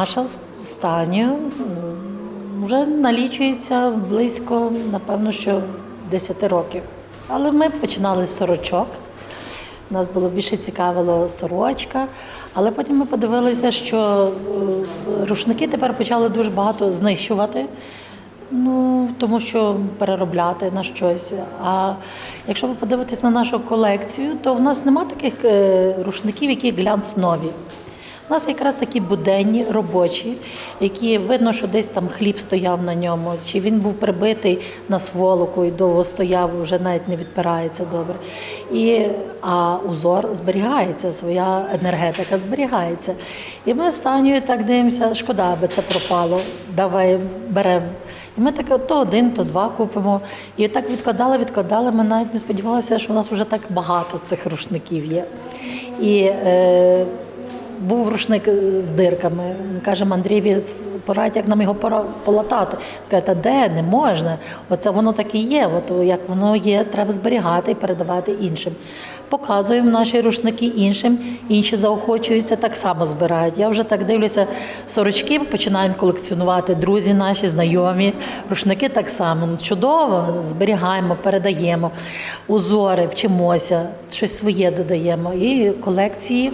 Наша з стані вже налічується близько, напевно, що 10 років. Але ми починали з сорочок. Нас було більше цікавило сорочка. Але потім ми подивилися, що е, рушники тепер почали дуже багато знищувати. Ну, тому що переробляти на щось. А якщо ви подивитесь на нашу колекцію, то в нас нема таких е, рушників, які глянц нові. У нас якраз такі буденні, робочі, які видно, що десь там хліб стояв на ньому, чи він був прибитий на сволоку і довго стояв, вже навіть не відпирається добре. І, а узор зберігається, своя енергетика зберігається. І ми з Танею так дивимося, шкода, аби це пропало. Давай беремо. І ми так то один, то два купимо. І так відкладали, відкладали. Ми навіть не сподівалися, що у нас вже так багато цих рушників є. І е, був рушник з дирками. Ми кажемо Андрієві, порадь, як нам його полатати. Каже, та де не можна? Оце воно так і є. От як воно є, треба зберігати і передавати іншим. Показуємо наші рушники іншим, інші заохочуються, так само збирають. Я вже так дивлюся, сорочки починаємо колекціонувати, друзі наші, знайомі. Рушники так само. Ну, Чудово, зберігаємо, передаємо узори, вчимося, щось своє додаємо. І колекції.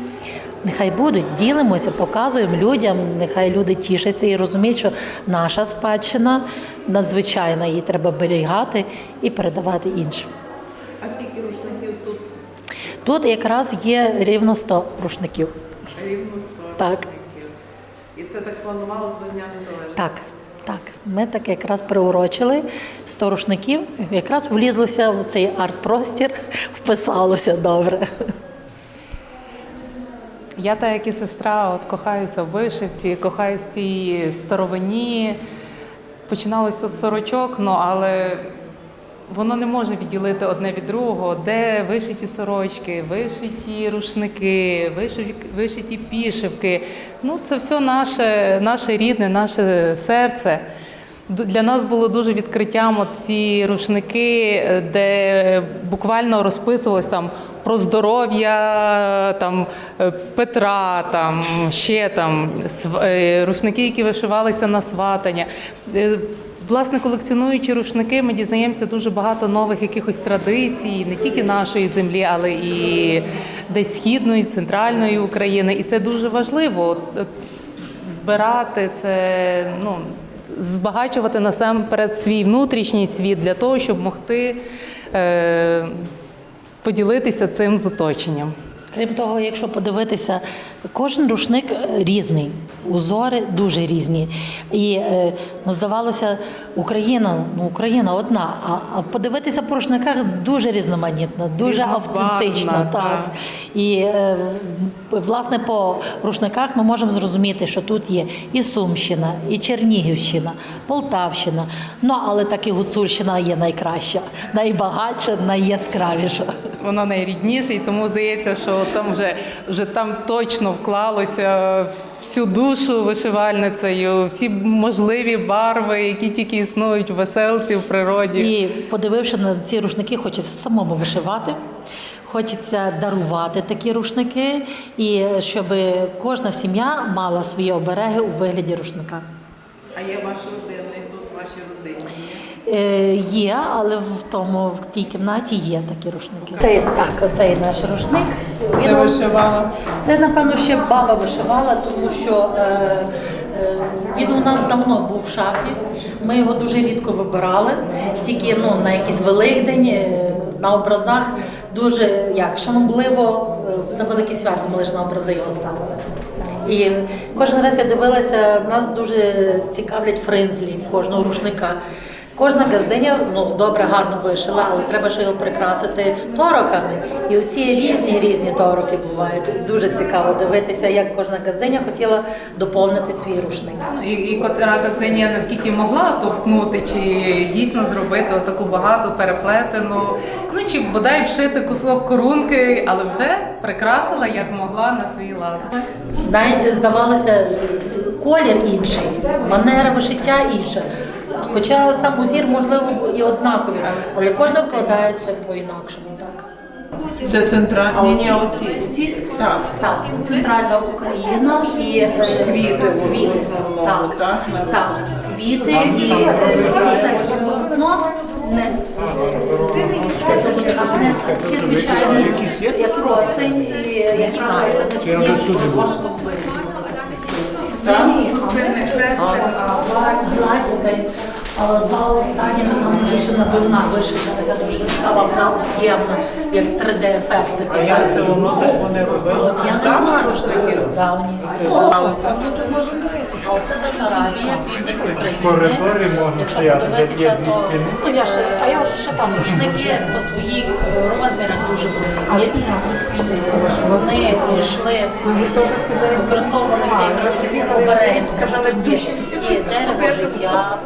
Нехай будуть, ділимося, показуємо людям, нехай люди тішаться і розуміють, що наша спадщина надзвичайна, її треба берігати і передавати іншим. А скільки рушників тут? Тут якраз є рівно 100 рушників. Рівно 100 Так. рушників. І це так планувалося до Дня Незалежності? Так, так. Ми так якраз приурочили 100 рушників, якраз влізлося в цей арт-простір, вписалося добре. Я, так як і сестра, от кохаюся в вишивці, кохаюся в цій старовині. Починалося з сорочок, ну але воно не може відділити одне від другого, де вишиті сорочки, вишиті рушники, вишиті, вишиті пішивки. Ну, це все наше, наше рідне, наше серце. Для нас було дуже відкриттям ці рушники, е, де буквально розписувалось там про здоров'я там, е, Петра, там, ще там, е, рушники, які вишивалися на сватання. Е, Власне, колекціонуючи рушники, ми дізнаємося дуже багато нових якихось традицій, не тільки нашої землі, але і десь східної, центральної України. І це дуже важливо. Збирати це, ну, збагачувати насамперед свій внутрішній світ для того, щоб могти поділитися цим з оточенням. Крім того, якщо подивитися, кожен рушник е, різний, узори дуже різні. І е, ну, здавалося, Україна, ну Україна одна, а, подивитися по рушниках дуже різноманітно, дуже автентично. Так. так. І е, власне по рушниках ми можемо зрозуміти, що тут є і Сумщина, і Чернігівщина, Полтавщина. Ну але так і Гуцульщина є найкраща, найбагатша, найяскравіша. Воно найрідніше, і тому здається, що там вже, вже там точно вклалося всю душу вишивальницею, всі можливі барви, які тільки існують в веселці в природі. І подививши на ці рушники, хочеться самому вишивати. Хочеться дарувати такі рушники, і щоб кожна сім'я мала свої обереги у вигляді рушника. А є ваш є? Е, є, але в тому в тій кімнаті є такі рушники. Це так, оцей наш рушник. Це Він- вишивала? Це напевно ще баба вишивала, тому що е, е, він у нас давно був в шафі. Ми його дуже рідко вибирали, тільки ну, на якийсь великдень, е, на образах дуже як шанобливо на великі свята ми лише на образи його ставили. І кожен раз я дивилася, нас дуже цікавлять фринзлі кожного рушника. Кожна газдиня ну добре, гарно вишила, але треба ще його прикрасити тороками. І оці різні різні тороки бувають. Дуже цікаво дивитися, як кожна газдиня хотіла доповнити свій рушник. Ну, і, і котра газдиня наскільки могла то вкнути, чи дійсно зробити таку багату переплетену, ну чи бодай вшити кусок корунки, але вже прикрасила як могла на свій лад. Навіть здавалося, колір інший, манера вишиття інша. Хоча сам узір, можливо, і однакові, але кожна вкладається по-інакшому. Так. Це центральні, ні, оці. Ці? Так. Так, це центральна Україна і е, Квіти в основному, так, на так, квіти і е, просто полотно не не таке звичайне, як простень, і я не знаю, це не стільки згорнуто в Так? Це не хрест, а гладь якась. Але два останні нам більше напевно вишита, така дуже цікава, вона приємна, як 3D-ефекти. А як це воно так вони робили? Я не знаю. рушники Давні. збиралися. Це Бесарабія, південь України. В коридорі можна стояти, де подивитися, є дві то стіни. ну, я ще, а я вже ще там рушники по своїх е, розмірах дуже великі. Вони йшли, використовувалися якраз обереги, і дерево життя,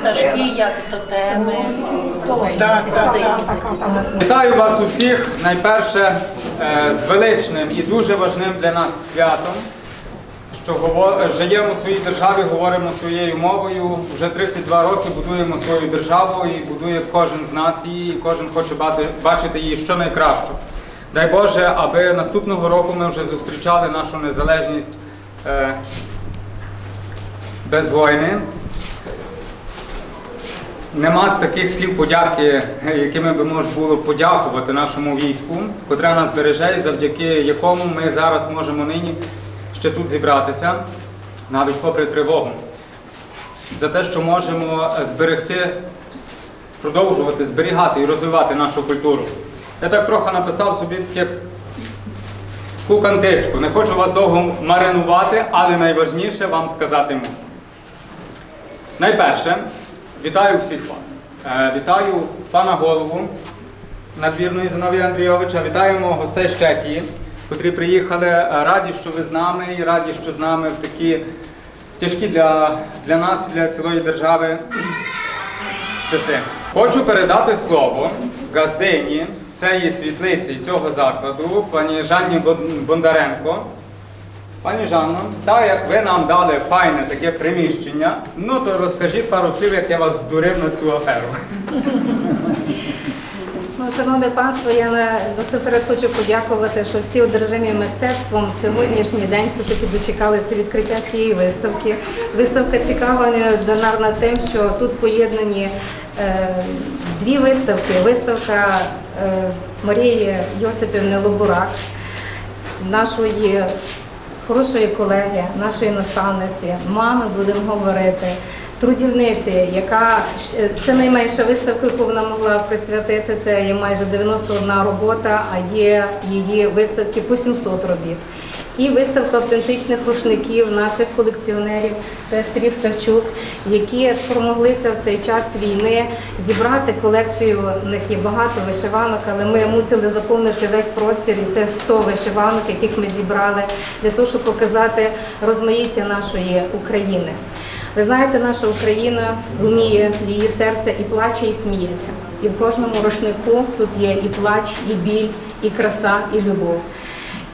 пташки, як тотеми. Так, так, так. Вітаю вас усіх найперше е, з величним і дуже важним для нас святом, що живемо у своїй державі, говоримо своєю мовою. Вже 32 роки будуємо свою державу і будує кожен з нас її, і кожен хоче бачити її що найкраще. Дай Боже, аби наступного року ми вже зустрічали нашу незалежність е, без війни. Нема таких слів подяки, якими би можна було подякувати нашому війську, котре нас береже, і завдяки якому ми зараз можемо нині ще тут зібратися, навіть попри тривогу, за те, що можемо зберегти, продовжувати зберігати і розвивати нашу культуру. Я так трохи написав собі таке кукантичку. Не хочу вас довго маринувати, але найважніше вам сказати мушу. Найперше, вітаю всіх вас. Е, Вітаю пана голову надвірної Зиновія Андрійовича, вітаємо гостей з Чехії, котрі приїхали. Е, Раді, що ви з нами і раді, що з нами в такі тяжкі для, для нас, для цілої держави часи. Хочу передати слово газдині цієї світлиці і цього закладу, пані Жанні Бондаренко. Пані Жанно, так як ви нам дали файне таке приміщення, ну то розкажіть пару слів, як я вас здурив на цю аферу. Ну, шановне панство, я на- насамперед хочу подякувати, що всі одержимі мистецтвом в сьогоднішній день все-таки дочекалися відкриття цієї виставки. Виставка цікава неординарна тим, що тут поєднані е, дві виставки. Виставка е, Марії Йосипівни Лобурак, нашої хорошої колеги, нашої наставниці, мами будемо говорити, трудівниці, яка е, це найменша виставка, яку вона могла присвятити. Це є майже 91 робота, а є її виставки по 700 робіт. І виставка автентичних рушників наших колекціонерів, сестрів Савчук, які спромоглися в цей час війни зібрати колекцію. В них є багато вишиванок, але ми мусили заповнити весь простір, і це 100 вишиванок, яких ми зібрали для того, щоб показати розмаїття нашої України. Ви знаєте, наша Україна вміє її серце і плаче, і сміється. І в кожному рушнику тут є і плач, і біль, і краса, і любов.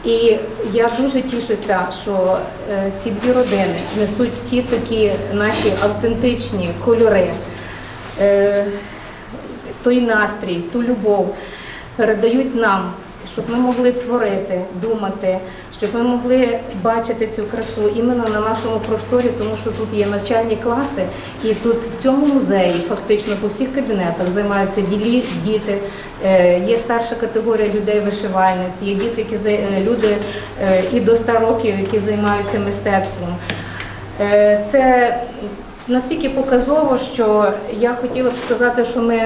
І я дуже тішуся, що е, ці дві родини несуть ті такі наші автентичні кольори, е, той настрій, ту любов передають нам, щоб ми могли творити, думати, щоб ми могли бачити цю красу іменно на нашому просторі, тому що тут є навчальні класи, і тут в цьому музеї фактично по всіх кабінетах займаються ділі діти. Е, Є старша категорія людей вишивальниць, є діти, які е, люди е, і до 100 років, які займаються мистецтвом. Це настільки показово, що я хотіла б сказати, що ми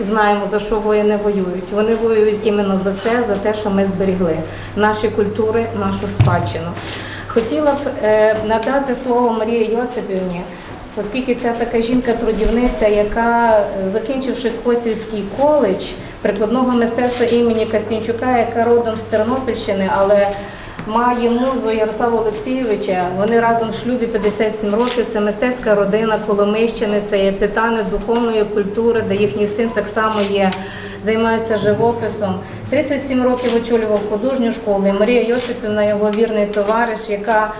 знаємо, за що воїни воюють. Вони воюють іменно за це, за те, що ми зберігли наші культури, нашу спадщину. Хотіла б е, надати слово Марії Йосипівні, оскільки це така жінка-трудівниця, яка, закінчивши Косівський коледж прикладного мистецтва імені Касінчука, яка родом з Тернопільщини, але має музу Ярослава Олексійовича. Вони разом в шлюбі 57 років. Це мистецька родина Коломийщини, це є титани духовної культури, де їхній син так само є, займається живописом. 37 років очолював художню школу. І Марія Йосипівна, його вірний товариш, яка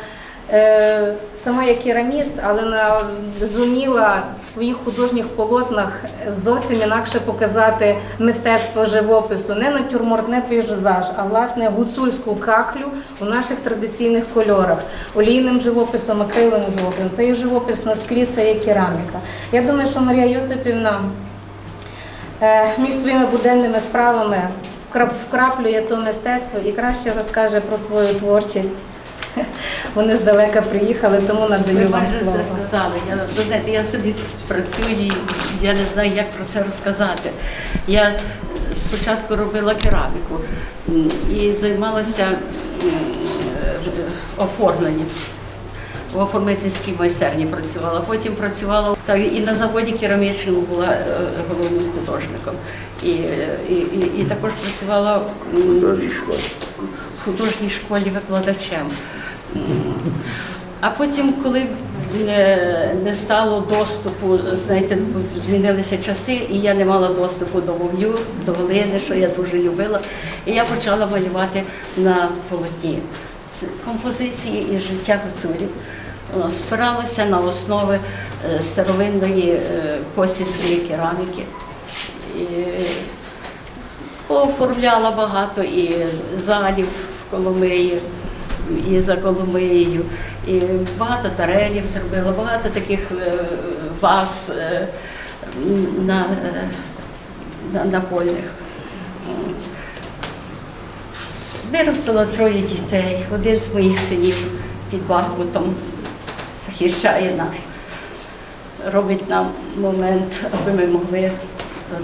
Сама я кераміст, але на зуміла в своїх художніх полотнах зовсім інакше показати мистецтво живопису, не натюрморт, не пейзаж, а власне гуцульську кахлю у наших традиційних кольорах, олійним живописом, акриловим живописом. Це є живопис на склі, це є кераміка. Я думаю, що Марія Йосипівна е, між своїми буденними справами вкрап- вкраплює то мистецтво і краще розкаже про свою творчість. Вони здалека приїхали, тому Ви надаю вам слово. все сказали. Я, ви знаєте, я собі працюю, і я не знаю, як про це розказати. Я спочатку робила кераміку і займалася е, оформленням. В оформительській майстерні працювала. Потім працювала так, і на заводі керамічному була е, головним художником. І, е, і, і, і також працювала в художній школі викладачем. А потім, коли е, не стало доступу, знаєте, змінилися часи, і я не мала доступу до вогню, до глини, що я дуже любила. І я почала малювати на полотні композиції із життя гуцулів. О, Спиралася на основи е, старовинної е, косівської кераміки. І Пооформляла багато і залів в Коломиї, і за Коломиєю, і багато тарелів зробила, багато таких е, ваз е, на, е, на, напольних. Виростила троє дітей. Один з моїх синів під Бахмутом захищає нас, робить нам момент, аби ми могли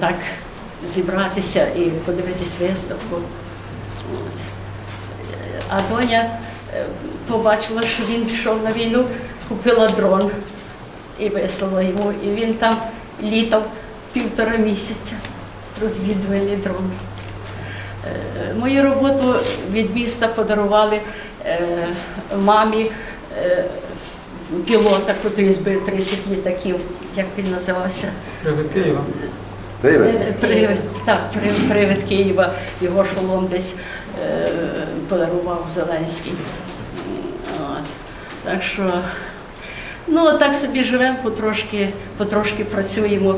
так зібратися і подивитись виставку. А доня побачила, що він пішов на війну, купила дрон і вислала йому. І він там літав півтора місяця, розвідувальний дрон. Е, Мою роботу від міста подарували е, мамі е, пілота, який збив 30 літаків, як він називався. Привід Києва. Привид. Привид, так, привид, привид Києва, його шолом десь подарував Зеленський. От. Так що, ну, так собі живемо, потрошки, потрошки працюємо.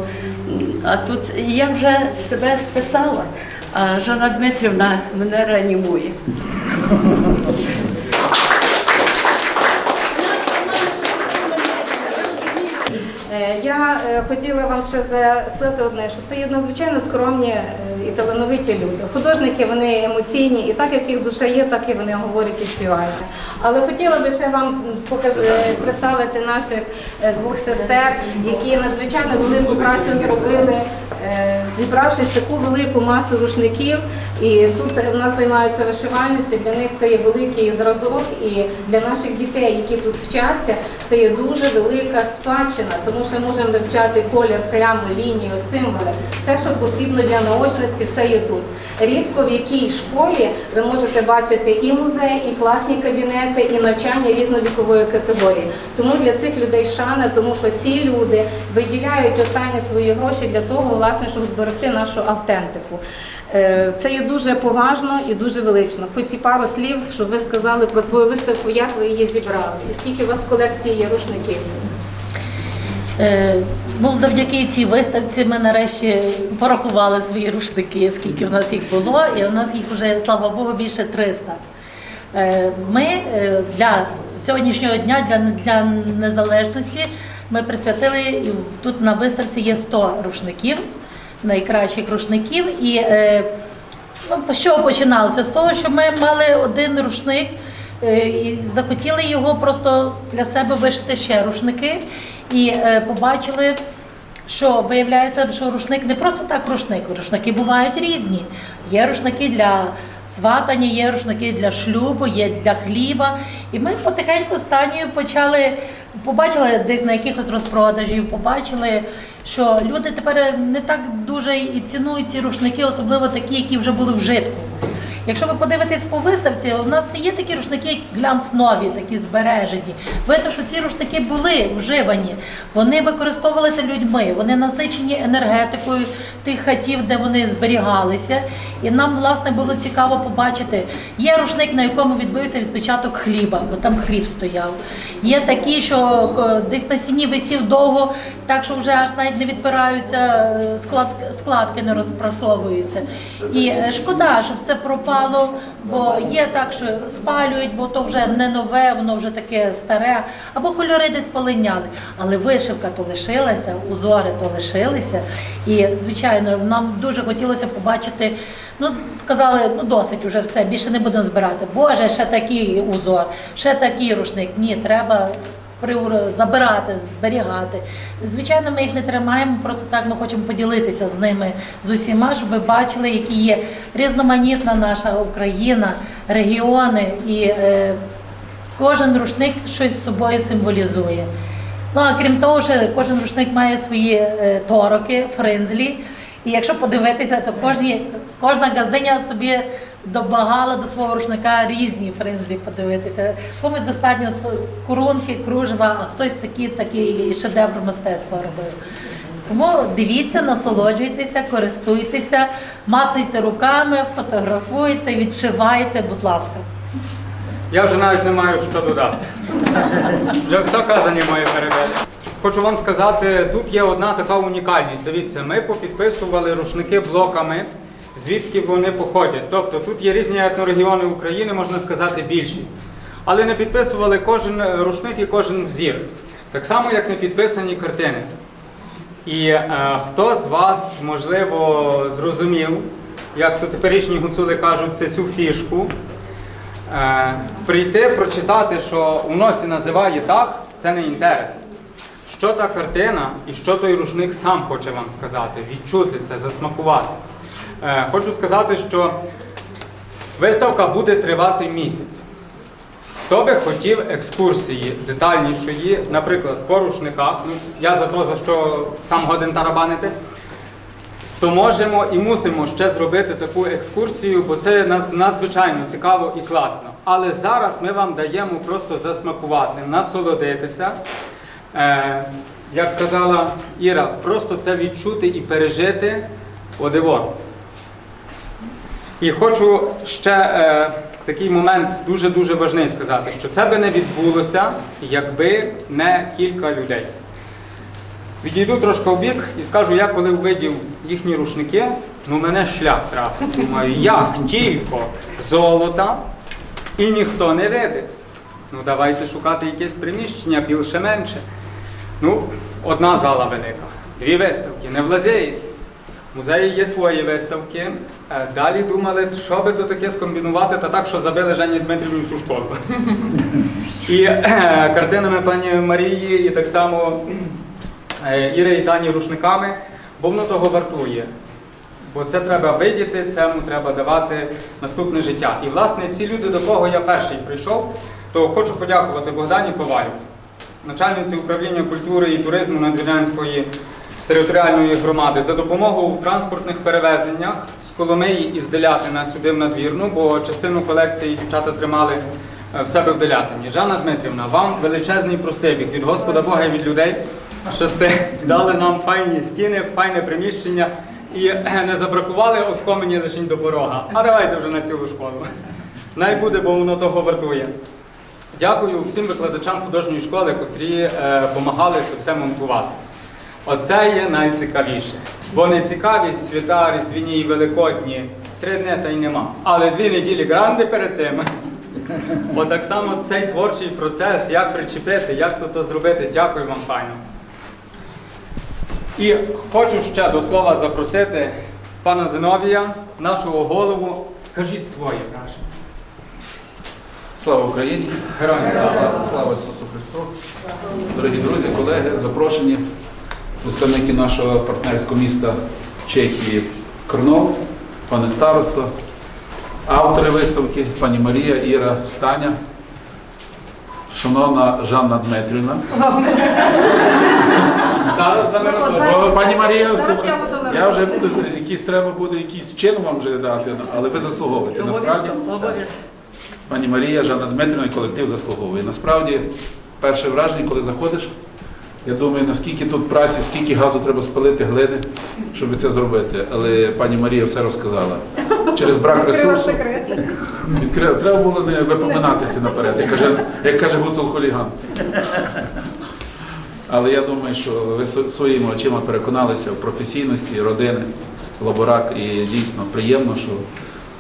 А тут я вже себе списала, а Жанна Дмитрівна мене реанімує. Я е, хотіла вам ще за- сказати одне, що це є надзвичайно скромні е, і талановиті люди. Художники вони емоційні, і так як їх душа є, так і вони говорять і співають. Але хотіла би ще вам показ- е, представити наших е, двох сестер, які надзвичайно велику працю зробили, е, зібравшись таку велику масу рушників. І тут в нас займаються вишивальниці. Для них це є великий зразок, і для наших дітей, які тут вчаться, це є дуже велика спадщина, тому що ми можемо вивчати колір, прямо лінію, символи. Все, що потрібно для наочності, все є тут. Рідко в якій школі ви можете бачити і музей, і класні кабінети, і навчання різновікової категорії. Тому для цих людей шана, тому що ці люди виділяють останні свої гроші для того, власне, щоб зберегти нашу автентику. Е, Це є дуже поважно і дуже велично. Хоч і пару слів, щоб ви сказали про свою виставку, як ви її зібрали, і скільки у вас в колекції є рушників. Е, Ну, завдяки цій виставці ми нарешті порахували свої рушники, скільки в нас їх було, і у нас їх вже, слава Богу, більше 300. Е, Ми для сьогоднішнього дня, для, для незалежності, ми присвятили тут на виставці є 100 рушників, найкращих рушників. І е, ну, чого починалося? З того, що ми мали один рушник е, і захотіли його просто для себе вишити ще рушники. І е, побачили, що виявляється, що рушник не просто так рушник. Рушники бувають різні. Є рушники для сватання, є рушники для шлюбу, є для хліба. І ми потихеньку з почали, побачили десь на якихось розпродажів, побачили, що люди тепер не так дуже і цінують ці рушники, особливо такі, які вже були вжитку. Якщо ви подивитесь по виставці, у нас не є такі рушники, як глянц нові, такі збережені. Видно, що ці рушники були вживані. Вони використовувалися людьми, вони насичені енергетикою тих хатів, де вони зберігалися. І нам, власне, було цікаво побачити. Є рушник, на якому відбився відпечаток хліба, бо там хліб стояв. Є такі, що е, десь на стіні висів довго, так що вже аж навіть не відпираються, е, склад, складки не розпрасовуються. І е, шкода, щоб це пропало, бо є так, що спалюють, бо то вже не нове, воно вже таке старе, або кольори десь полиняли. Але вишивка то лишилася, узори то лишилися. І, звичайно, нам дуже хотілося побачити. Ну, сказали, ну досить уже все, більше не будемо збирати. Боже, ще такий узор, ще такий рушник. Ні, треба забирати, зберігати. Звичайно, ми їх не тримаємо, просто так ми хочемо поділитися з ними з усіма, щоб ви бачили, які є різноманітна наша Україна, регіони, і е, кожен рушник щось з собою символізує. Ну а крім того, ще кожен рушник має свої е, тороки, фринзлі. І якщо подивитися, то кожні, кожна газдиня собі добагала до свого рушника різні фринзлі подивитися. Комусь достатньо з коронки, кружева, а хтось такий, такий шедевр мистецтва робив. Тому дивіться, насолоджуйтеся, користуйтеся, мацайте руками, фотографуйте, відшивайте, будь ласка. Я вже навіть не маю що додати. Вже все казані мої перевели. Хочу вам сказати, тут є одна така унікальність. Дивіться, ми попідписували рушники блоками, звідки вони походять. Тобто тут є різні етнорегіони України, можна сказати, більшість. Але не підписували кожен рушник і кожен взір. Так само, як не підписані картини. І е, хто з вас, можливо, зрозумів, як то теперішні гуцули кажуть, це цю фішку. Е, прийти, прочитати, що у носі називає так, це не інтерес. Що та картина і що той рушник сам хоче вам сказати, відчути це, засмакувати. Е, хочу сказати, що виставка буде тривати місяць. Хто би хотів екскурсії детальнішої, наприклад, по рушниках, ну, я за те, за що сам годен тарабанити, то можемо і мусимо ще зробити таку екскурсію, бо це надзвичайно цікаво і класно. Але зараз ми вам даємо просто засмакувати, насолодитися. Е, як казала Іра, просто це відчути і пережити одиво. І хочу ще е, такий момент дуже-дуже важний сказати, що це би не відбулося, якби не кілька людей. Відійду трошки в бік і скажу, я коли увидів їхні рушники, ну мене шлях трафив. Думаю, як тільки золота і ніхто не видить. Ну давайте шукати якесь приміщення більше менше. Ну, одна зала велика, дві виставки, не влазяєсь. Музеї є свої виставки. Е, Далі думали, що би то таке скомбінувати, та так, що забили Жені Дмитрівну всю школу. І е, картинами пані Марії, і так само е, Іри і Тані рушниками, бо воно того вартує. Бо це треба видіти, цьому треба давати наступне життя. І власне ці люди, до кого я перший прийшов, то хочу подякувати Богдані Ковалю, начальниці управління культури і туризму Надвірнянської територіальної громади за допомогу в транспортних перевезеннях з Коломиї і з Делятина сюди в надвірну, бо частину колекції дівчата тримали е, в себе в Делятині. Жанна Дмитрівна, вам величезний простибік від Господа Бога і від людей, що сте дали нам файні стіни, файне приміщення і е, не забракували от комені лише до порога. А давайте вже на цілу школу. Най буде, бо воно того вартує. Дякую всім викладачам художньої школи, котрі допомагали це все монтувати. Оце є найцікавіше. Бо нецікавість свята Різдвіні і Великодні три дні та й нема. Але дві неділі гранди перед тим. Бо так само цей творчий процес, як причепити, як то зробити, дякую вам файно. І хочу ще до слова запросити пана Зиновія, нашого голову. Скажіть своє враження. Слава Україні! Героям слава Ісусу Христу! Дорогі друзі, колеги, запрошені, представники нашого партнерського міста Чехії Крнов, пане старосто, автори виставки, пані Марія, Іра, Таня, шановна Жанна Дмитрівна. Зараз за Пані Марія, я вже буду якісь треба буде якийсь чин вам вже дати, але ви заслуговуєте. Насправді, пані Марія, Жанна Дмитрівна і колектив заслуговує. Насправді, перше враження, коли заходиш, я думаю, наскільки тут праці, скільки газу треба спалити глини, щоб це зробити. Але пані Марія все розказала. Через брак ресурсу відкрила. Треба було не випоминатися наперед, як каже, як каже Гуцул Хуліган. Але я думаю, що ви своїми очима переконалися в професійності родини Лоборак і дійсно приємно, що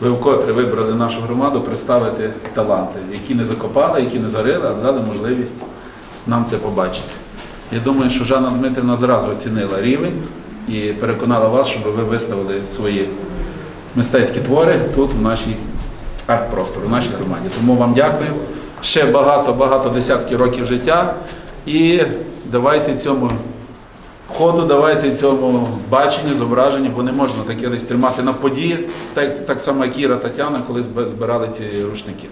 ви вкотре вибрали нашу громаду представити таланти, які не закопали, які не зарили, а дали можливість нам це побачити. Я думаю, що Жанна Дмитрівна зразу оцінила рівень і переконала вас, щоб ви виставили свої мистецькі твори тут, в нашій арт-просторі, в нашій громаді. Тому вам дякую. Ще багато-багато десятків років життя. І давайте цьому ходу, давайте цьому баченню, зображенню, бо не можна таке десь тримати на події, так, так само, як Іра Тетяна, коли збирали ці рушники.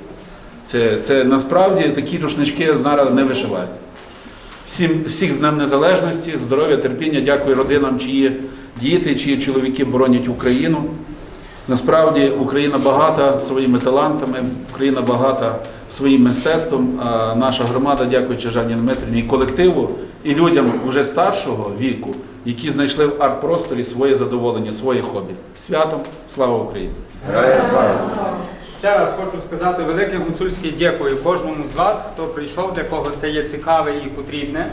Це, це насправді такі рушнички зараз не вишивають. Всім, всіх з Днем Незалежності, здоров'я, терпіння, дякую родинам, чиї діти, чиї чоловіки боронять Україну. Насправді Україна багата своїми талантами, Україна багата своїм мистецтвом. А наша громада, дякуючи Жанні Дмитрівні, і колективу, і людям вже старшого віку, які знайшли в арт-просторі своє задоволення, своє хобі. Святом, слава Україні! Ще раз хочу сказати велике гуцульське дякую кожному з вас, хто прийшов, для кого це є цікаве і потрібне.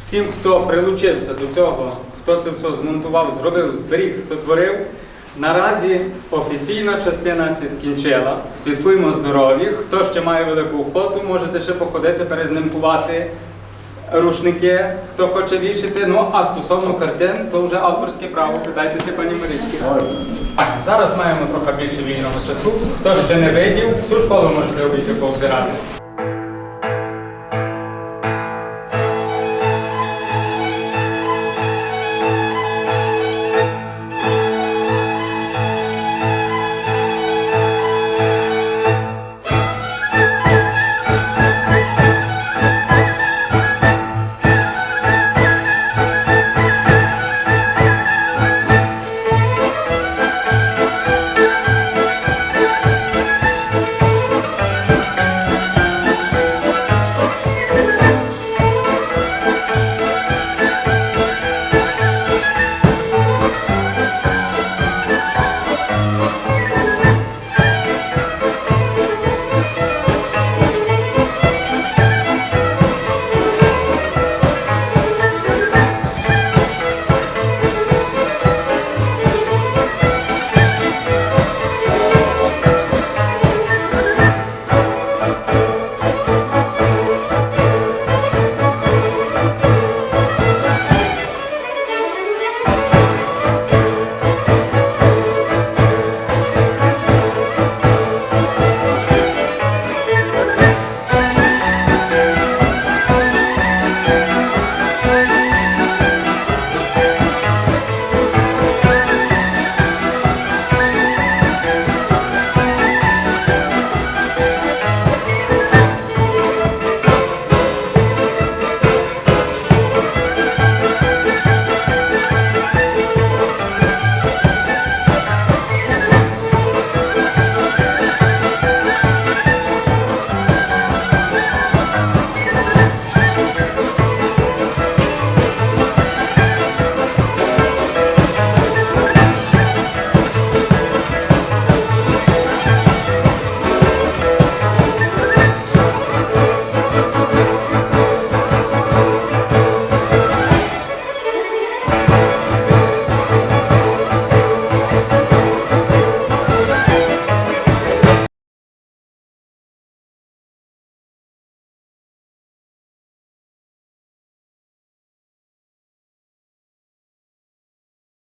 Всім, хто прилучився до цього, хто це все змонтував, зробив, зберіг, сотворив. Наразі офіційна частина сі скінчила. Святкуємо здоров'я. Хто ще має велику охоту, можете ще походити, перезнимкувати рушники, хто хоче вішити. Ну а стосовно картин, то вже авторське право. Питайтеся пані Марічки. Так, Зараз маємо трохи більше вільного часу. Хто ж ще не видів, всю школу можете обійти пообзирати.